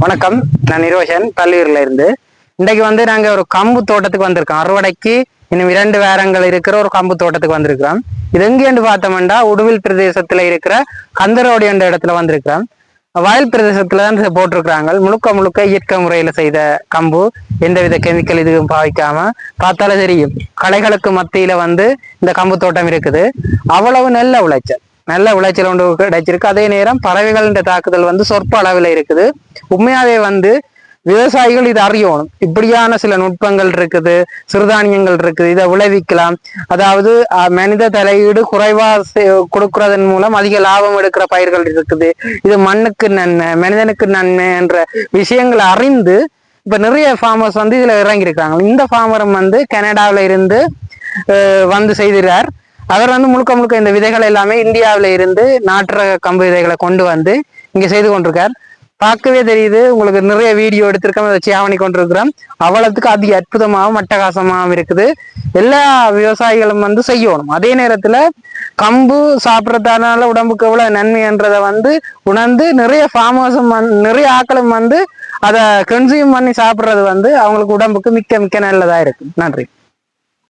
வணக்கம். நான் நிரோஷன் பள்ளியூர்ல இருந்து. இன்றைக்கு வந்து நாங்க ஒரு கம்பு தோட்டத்துக்கு வந்திருக்கோம். அறுவடைக்கு இன்னும் இரண்டு வேரங்கள் இருக்கிற ஒரு கம்பு தோட்டத்துக்கு வந்திருக்கிறோம். இது எங்கேன்னு பார்த்தோம்னா உடுவில் பிரதேசத்துல இருக்கிற கந்தரோடி என்ற இடத்துல வந்திருக்கிறோம். வயல் பிரதேசத்துல தான் போட்டிருக்கிறாங்க. முழுக்க முழுக்க இயற்கை முறையில செய்த கம்பு. எந்தவித கெமிக்கல் இதுவும் பாவிக்காம பார்த்தாலே தெரியும். களைகளுக்கு மத்தியில வந்து இந்த கம்பு தோட்டம் இருக்குது. அவ்வளவு நல்ல விளைச்சல் நல்ல விளைச்சல் ஒன்று கிடைச்சிருக்கு. அதே நேரம் பறவைகளின் தாக்குதல் வந்து சொற்ப அளவில் இருக்குது. உண்மையாவே வந்து விவசாயிகள் இதை அறியணும். இப்படியான சில நுட்பங்கள் இருக்குது சிறுதானியங்கள் இருக்குது இதை விளைவிக்கலாம். அதாவது அஹ், மனித தலையீடு குறைவா செ- கொடுக்கறதன் மூலம் அதிக லாபம் எடுக்கிற பயிர்கள் இருக்குது. இது மண்ணுக்கு நன்மை மனிதனுக்கு நன்மை என்ற விஷயங்களை அறிந்து இப்ப நிறைய ஃபார்மர்ஸ் வந்து இதுல இறங்கியிருக்காங்க. இந்த ஃபார்மரும் வந்து கனடாவில இருந்து அஹ், வந்து செய்கிறார் அவர் வந்து முழுக்க முழுக்க இந்த விதைகள் எல்லாமே இந்தியாவில் இருந்து நாட்டுற கம்பு விதைகளை கொண்டு வந்து இங்க செய்து கொண்டிருக்கார். பார்க்கவே தெரியுது உங்களுக்கு நிறைய வீடியோ எடுத்திருக்கோம் அதை சேவணி கொண்டிருக்கிறோம் அவ்வளவுக்கு அதிக அற்புதமாகவும் அட்டகாசமாகவும் இருக்குது. எல்லா விவசாயிகளும் வந்து செய்யணும். அதே நேரத்துல கம்பு சாப்பிட்றதுனால உடம்புக்கு எவ்வளோ நன்மைன்றதை வந்து உணர்ந்து நிறைய ஃபார்மர்ஸும் நிறைய ஆக்களும் வந்து அதை கன்சியூம் பண்ணி சாப்பிட்றது வந்து அவங்களுக்கு உடம்புக்கு மிக்க மிக்க நல்லதா இருக்கு. நன்றி.